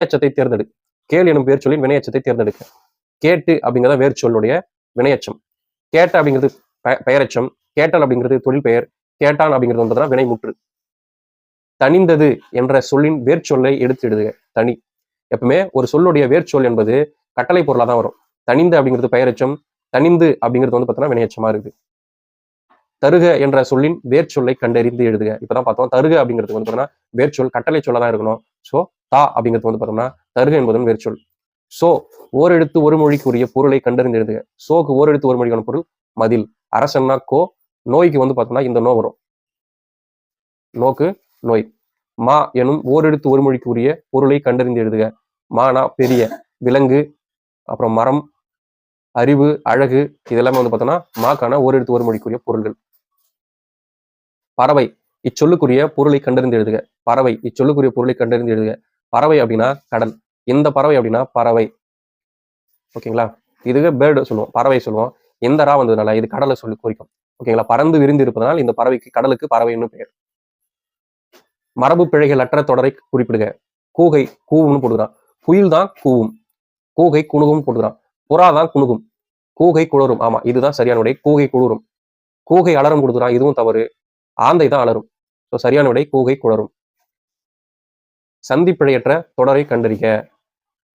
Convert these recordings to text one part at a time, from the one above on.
வினையச்சத்தை தேர்ந்தெடு. கேள் எனும் வேர் சொல்லின் வினையச்சத்தை தேர்ந்தெடுக்க. கேட்டு அப்படிங்கிறத வேர் சொல்லுடைய வினையச்சம். கேட்ட அப்படிங்கிறது பெயரச்சம். கேட்டல் அப்படிங்கிறது தொழில் பெயர். கேட்டான் அப்படிங்கிறது வந்து வினைமுற்று தனிந்தது என்ற சொல்லின் வேர்ச்சொல்லை எடுத்து எழுதுக. தனி. எப்பவுமே ஒரு சொல்லுடைய வேர்ச்சொல் என்பது கட்டளை பொருளாக தான் வரும். தனிந்து அப்படிங்கிறது பெயரச்சம். தனிந்து அப்படிங்கிறது வந்து பார்த்தீங்கன்னா வினையச்சமா இருக்குது. தருக என்ற சொல்லின் வேர்ச்சொல்லை கண்டறிந்து எழுதுக. இப்பதான் பார்த்தோம் தருக அப்படிங்கிறது வந்து பார்த்தீங்கன்னா வேர்ச்சொல் கட்டளை சொல்லாதான் இருக்கணும். ஸோ தா அப்படிங்கிறது வந்து பார்த்தோம்னா தருக என்பதும் வேர்ச்சொல் சோ ஓரெழுத்து ஒரு மொழிக்கு உரிய பொருளை கண்டறிந்து எழுதுக சோக்கு எடுத்து ஒரு மொழிக்கான பொருள் மதில். அரசன்னா கோ நோய்க்கு வந்து பார்த்தோம்னா இந்த நோ வரும். நோக்கு நோய். மா எனும் ஓரெடுத்து ஒரு மொழிக்கு உரிய பொருளை கண்டறிந்து எழுதுக மானா பெரிய விலங்கு அப்புறம் மரம் அறிவு அழகு இதெல்லாமே வந்து பார்த்தோம்னா மாக்கான ஓரெடுத்து ஒரு மொழிக்குரிய பொருள்கள். பறவை இச்சொல்லுக்குரிய பொருளை கண்டறிந்து எழுதுக பறவை இச்சொல்லுக்குரிய பொருளை கண்டறிந்து எழுதுக பறவை அப்படின்னா கடல். இந்த பறவை அப்படின்னா பறவை. ஓகேங்களா? இதுவே பேர்டு சொல்லுவோம் பறவை சொல்லுவோம். எந்த ரா வந்ததுனால இது கடலை சொல்லி குறிக்கும். ஓகேங்களா? பறந்து விரிந்து இருப்பதனால் இந்த பறவைக்கு கடலுக்கு பறவைன்னு பெயர். மரபு பிழைகள் அற்ற தொடரை குறிப்பிடுக. கூகை கூவும்னு போடுகிறான். குயில் தான் கூவும். கூகை குணுகும் போடுகிறான். புறா தான் குணுகும். கூகை குளரும். ஆமா இதுதான் சரியான விடை. கூகை குளரும். கூகை அலரும் கொடுக்குறான். இதுவும் தவறு. ஆந்தை தான் அலரும் ஸோ சரியான விடை கூகை குளரும். சந்திப்பிழையற்ற தொடரை கண்டறிக.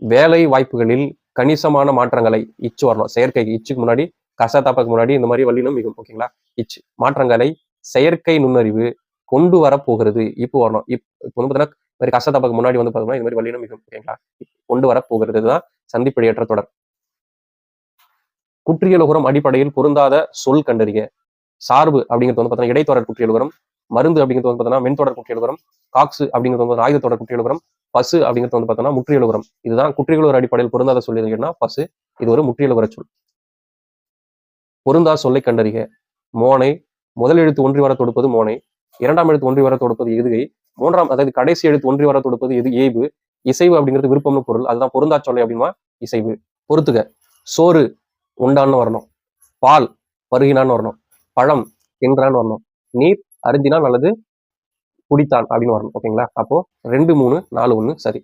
வேலை வாய்ப்புகளில் கணிசமான மாற்றங்களை இச்சு வரணும். செயற்கை இச்சுக்கு முன்னாடி கசத்தாப்பக்கு முன்னாடி இந்த மாதிரி வழியிலும் மிகும் ஓகேங்களா? இச்சு. மாற்றங்களை செயற்கை நுண்ணறிவு கொண்டு வர போகிறது இப்போ வரணும். இப் இப்போ வந்து பார்த்தீங்கன்னா கசத்தாப்பக்கு மாதிரி முன்னாடி வந்து பார்த்தோம்னா இந்த மாதிரி வல்லினம் மிகும் ஓகேங்களா? கொண்டு வர போகிறது சந்திப்பிழையற்ற தொடர். குற்றியலுகரம் அடிப்படையில் பொருந்தாத சொல் கண்டறிக. சார்பு அப்படிங்கிறது வந்து பார்த்தீங்கன்னா இடைத்தொடர் குற்றியலுகரம் மருந்து அப்படிங்கிறது வந்து பார்த்தீங்கன்னா மென்தொடர் குற்றியலுகரம் காக்ஸு அப்படிங்கிறது வந்து ஆயுத தொடர் குற்றியல் உரம் பசு அப்படிங்கிறது வந்து பார்த்தோம்னா முற்றியலுகரம் இதுதான் குற்றியலுகர் அடிப்படையில் பொருந்தாத சொல் பசு. இது ஒரு முற்றியலுகர சொல். பொருந்தா சொல்லை கண்டறிக. மோனை முதல் எழுத்து ஒன்றி வர தொடுப்பது மோனை இரண்டாம் எழுத்து ஒன்றி வர தொடுப்பது எதுகை மூன்றாம் அதாவது கடைசி எழுத்து ஒன்றி வர தொடுப்பது எது ஏய்வு இசைவு அப்படிங்கிறது விருப்பம்னு பொருள். அதுதான் பொருந்தா சொல்லை அப்படின்னா இசைவு. பொறுத்துக. சோறு உண்டான்னு வரணும். பால் பருகினான்னு வரணும். பழம் என்றான்னு வரணும். நீர் அருந்தினால் நல்லது குடித்தான் அப்படின்னு வரணும் ஓகேங்களா? அப்போ ரெண்டு மூணு நாலு ஒன்று சரி.